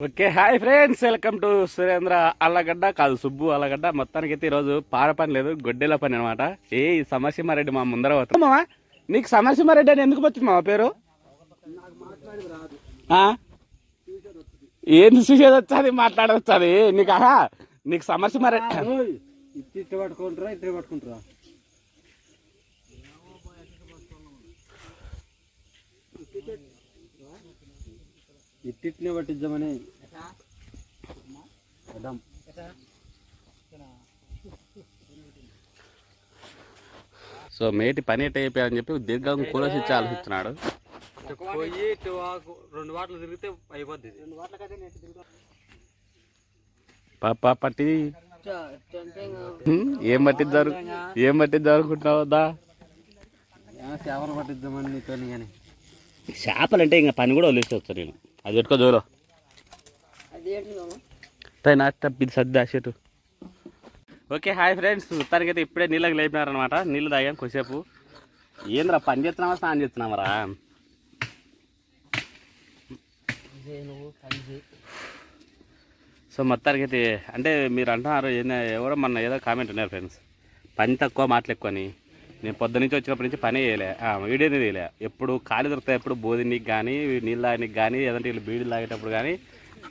Okay hi friends welcome to Surendra Allagadda కాదు సుబ్బు అల్లగడ్డ. మొత్తానికి అయితే ఈరోజు పార పని లేదు గొడ్డెల పని అనమాట ఏ ఈ మా ముందర పోతాం మావా నీకు సమర్సింహారెడ్డి అని ఎందుకు వచ్చింది మావా పేరు? ఏం చూసేది వచ్చాది మాట్లాడొచ్చాది? నీకు ఆహా నీకు సమర్సింహారెడ్డి పట్టుకుంటారా పట్టుకుంటారా. ఇట్టిట్నే పట్టిద్దామని. సో మేటి పని ఎట్ అయిపోయారని చెప్పి దీర్ఘం కూలసి ఆలోచిస్తున్నాడు. పోయి రెండు వాటలు తిరిగితే అయిపోద్ది రెండు పాప పట్టి ఏం పట్టిద్దారు? ఏం పట్టిద్దారు అనుకుంటున్నావు వద్దా? చేపలు పట్టిద్దామని నీతో కానీ. చేపలు అంటే ఇంకా పని కూడా వదిలేసి నేను. అది పెట్టుకో జోలో. ఇది సర్ది చెట్టు ఓకే హాయ్ ఫ్రెండ్స్. మొత్తానికి అయితే ఇప్పుడే నీళ్ళకి లేపినారనమాట నీళ్ళు తాగాం కొద్దిసేపు. ఏంద్రా పని చేస్తున్నావా స్నానం చేస్తున్నావరా? సో మొత్తానికి అయితే అంటే మీరు అంటున్నారు ఏంది ఎవరో మొన్న ఏదో కామెంట్ ఉన్నారు ఫ్రెండ్స్ పని తక్కువ మాటలు ఎక్కువ అని. నేను పొద్దు నుంచి వచ్చినప్పటి నుంచి పని చేయలే. ఆ, వీడియోనే తీయలే ఎప్పుడు ఖాళీ దొరుకుతాయి ఎప్పుడు బోధినికి కానీ నీళ్ళు తాగడానికి కానీ ఏదంటే వీళ్ళు బీడీలు తాగేటప్పుడు కానీ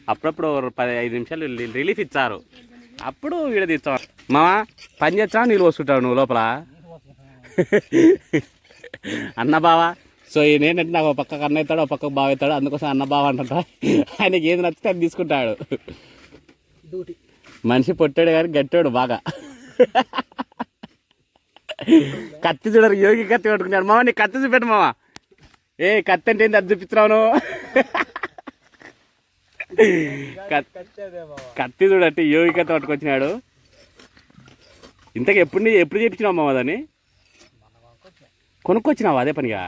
అప్పుడప్పుడు పది ఐదు నిమిషాలు రిలీ- రిలీఫ్ ఇచ్చారు. అప్పుడు వీడియో తీస్తాం మామా పని చేస్తా నీళ్ళు వస్తుంటావు నువ్వు లోపల? అన్న బావా సో ఈయన ఏంటంటే నాకు ఒక పక్కకు అన్న అవుతాడు ఒక పక్కకు బావ అవుతాడు అందుకోసం అన్న బావ అంటుంట. ఆయనకి ఏది నచ్చితే అది తీసుకుంటాడు. మనిషి పొట్టాడు కానీ గట్టాడు బాగా. కత్తి చూడరు యోగి కత్తి పట్టుకున్నాడు. మామ నీ కత్తి చూపెట్టు మామ. ఏ కత్తి అంటే ఏంది? అది చూపిస్తున్నావు నువ్వు? కత్తి చూడట్టి యోగి కత్తి పట్టుకొచ్చినాడు. ఇంతకు ఎప్పుడు ఎప్పుడు చేపించినావు మామ దాన్ని? కొనుక్కొచ్చినావా అదే పనిగా?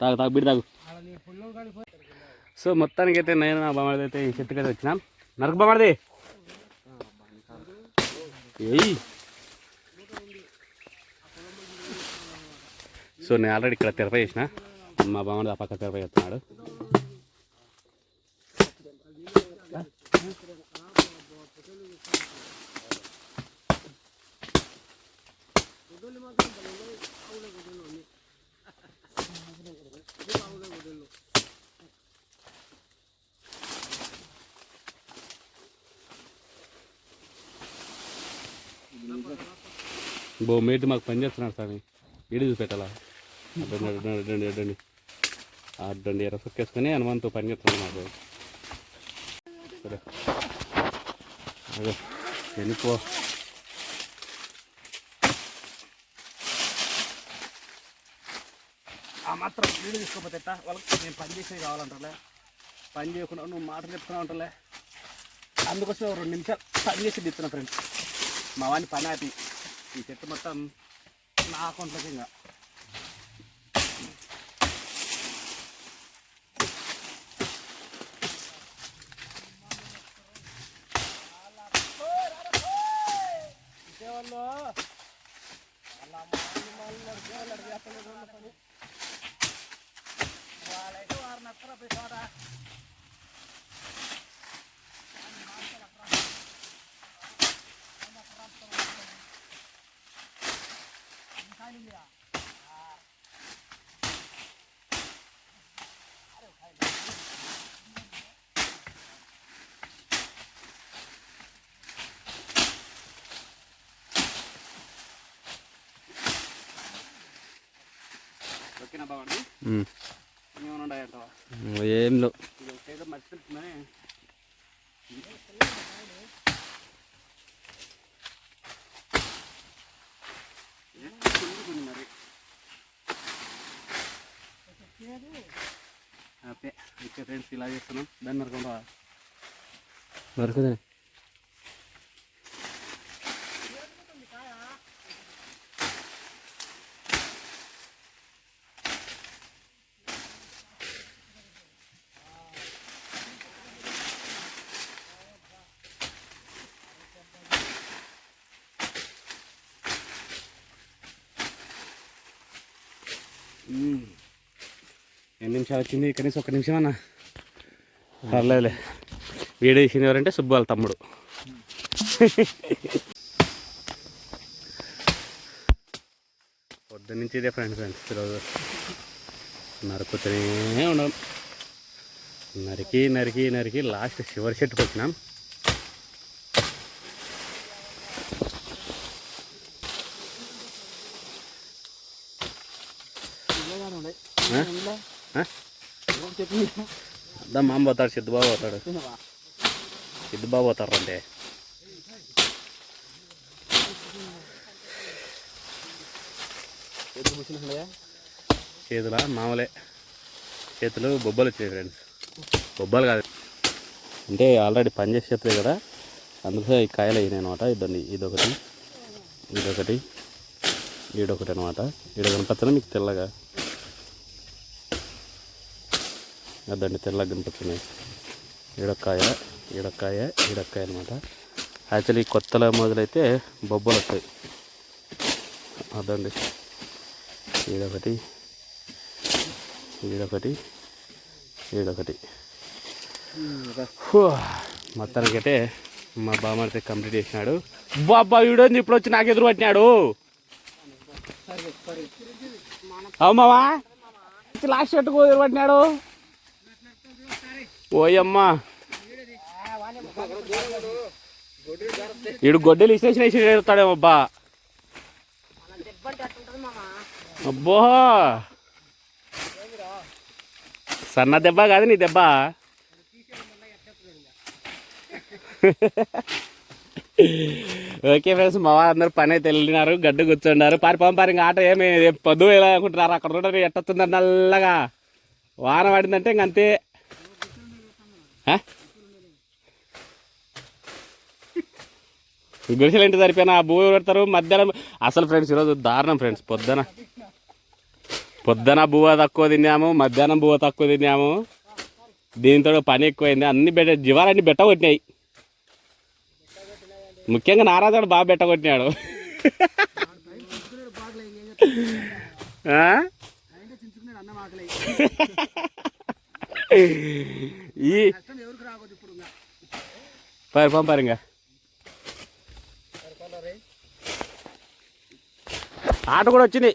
తాగు తాగు బిడి తాగు. సో మొత్తానికి అయితే నేను నా బామ్మడి అయితే ఈ చెట్టుకైతే వచ్చినాం. నరకు బామ్మడిది సో నేను ఆల్రెడీ ఇక్కడ తెరపై చేసిన మా బామ్మడి ఆ పక్క తెరపై చేస్తున్నాడు బో మేటి మాకు పని చేస్తున్నాడు స్వామి ఇడి చూపెట్టాలా? అడ్డండి అడ్డండి అడ్డండి అడ్డండి. అడ్డండి ఎర్ర సొక్కేసుకొని పని చేస్తున్నాడు మాకు. సరే. అదే వెళ్ళిపో ఆ మాత్రం వీడియో తీసుకోపోతే వాళ్ళకి నేను పని చేసేది కావాలంటలే పని చేయకుండా నువ్వు మాటలు చెప్తున్నావు అంటలే అందుకోసం రెండు నిమిషాలు పని చేసి ఇస్తున్నా ఫ్రెండ్స్. మా వాడిని పని ఆపి. ఈ చెట్టు మొత్తం నా అకౌంట్లోకి ఇంకా ఓకేనా బాగుంది ఏం లేవు ఇది ఒకటేదో మర్చిపోతుందని మరి ఓకే ఫ్రెండ్స్ ఇలా చేస్తున్నాం. దాన్ని నరకుండా వరకుదే ఎన్ని నిమిషాలు వచ్చింది? కనీసం ఒక నిమిషం అన్న. పర్లేదులే. వీడియో తీసింది ఎవరంటే సుబ్బు వాళ్ళ తమ్ముడు. పొద్దున్న నుంచి ఇదే ఫ్రెండ్స్ ఫ్రెండ్స్ ఈరోజు నరుకుతూనే ఉన్నాం. నరికి నరికి నరికి లాస్ట్ చివరి చెట్టుకు వచ్చినాం. ఆ? ఆ? అదా మామ పోతాడు సిద్ధుబాబు పోతాడు. సిద్ధుబాబు పోతారు అంటే చేతుల మామూలే. చేతులు బొబ్బలు వచ్చాయి ఫ్రెండ్స్ బొబ్బలు కాదు. అంటే ఆల్రెడీ పని చేసి చేస్తుంది కదా. అందుకే ఈ కాయలు అయినాయి అనమాట ఇదండి ఇదొకటి. ఇదొకటి. ఈడొకటి అనమాట ఈడ కనిపిస్తుంది మీకు తెల్లగా? అదండి తెల్లగా కనిపిస్తున్నాయి ఇడకాయ ఇడకాయ ఇడకాయ అనమాట యాక్చువల్లీ కొత్తలో మొదలైతే బొబ్బలు వస్తాయి అదండి ఈడొకటి ఈడొకటి ఈడొకటి హూ, మొత్తానికైతే మా బామ్మడితే కంప్లీట్ చేసినాడు బాబా వీడోంది ఇప్పుడు వచ్చి నాకు ఎదురు పట్టినాడు అమ్మవా లాస్ట్ షర్ట్కు ఎదురు పట్టినాడు ఓయమ్మా. ఈడు గొడ్డలు ఇసేసిన వేసి అబ్బా. అబ్బో. సన్న దెబ్బ కాదు నీ దెబ్బ. ఓకే ఫ్రెండ్స్ మా అందరు పని అయితే వెళ్ళినారు గడ్డు కూర్చున్నారు. పారి పంపారు ఇంకా ఆట ఏమి పొద్దు ఎలా అనుకుంటున్నారు అక్కడ చూడండి ఎట్టొస్తుందని నల్లగా. వాన పడిందంటే ఇంక అంతే. గుడిసెలు ఏంటి సరిపోయినా భూ పెడతారు మధ్యాహ్నం అసలు ఫ్రెండ్స్ ఈరోజు దారుణం ఫ్రెండ్స్ పొద్దున పొద్దున బువ్వ తక్కువ తిన్నాము మధ్యాహ్నం బువ్వ తక్కువ తిన్నాము దీంతో పని ఎక్కువైంది అన్ని బెట్ట జీవాలన్నీ బెట్ట కొట్టినాయి ముఖ్యంగా నారాజుడు బాగా బెట్ట కొట్టినాడు ఆ? ఈ పారు పంపారు ఆట కూడా వచ్చింది